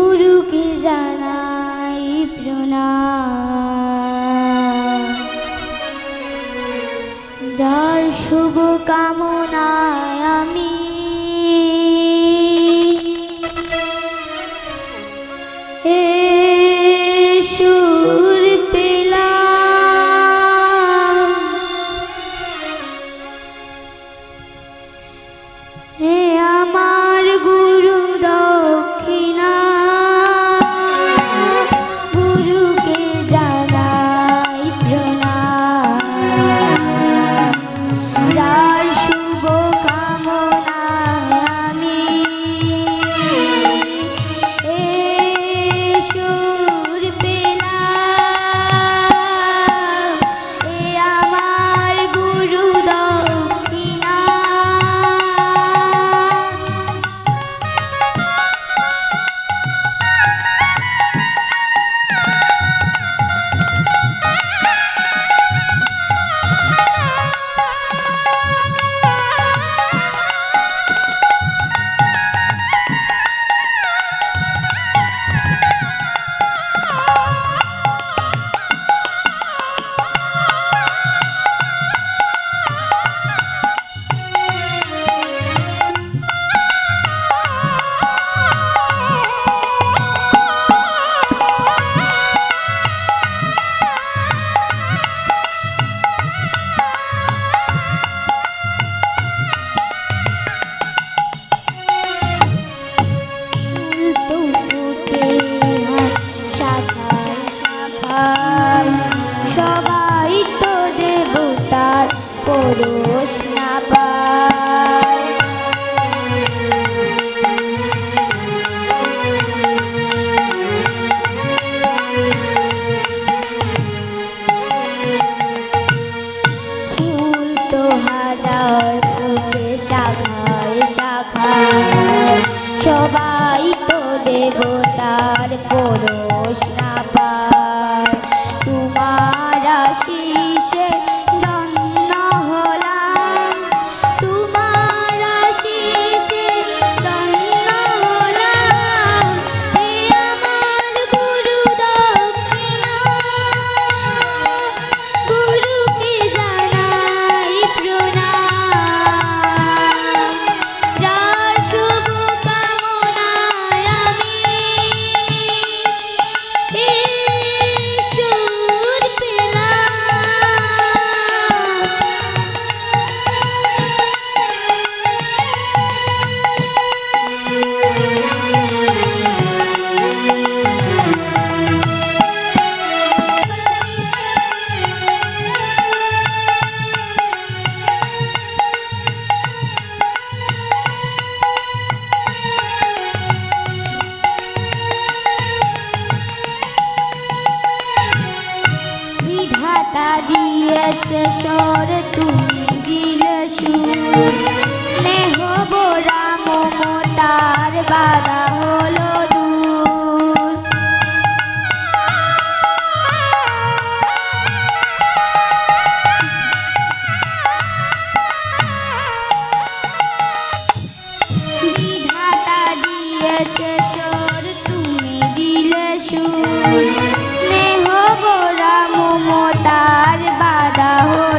গুরুকে জানাই প্রণাম। পুরুষ না পায়। ফুল তো হাজার ফুলে শাখায় শাখায় সবাই দিয়েছে সর তুমি দিলে সুর। স্নেহ বোরা মমতার বাদ 감사합니다.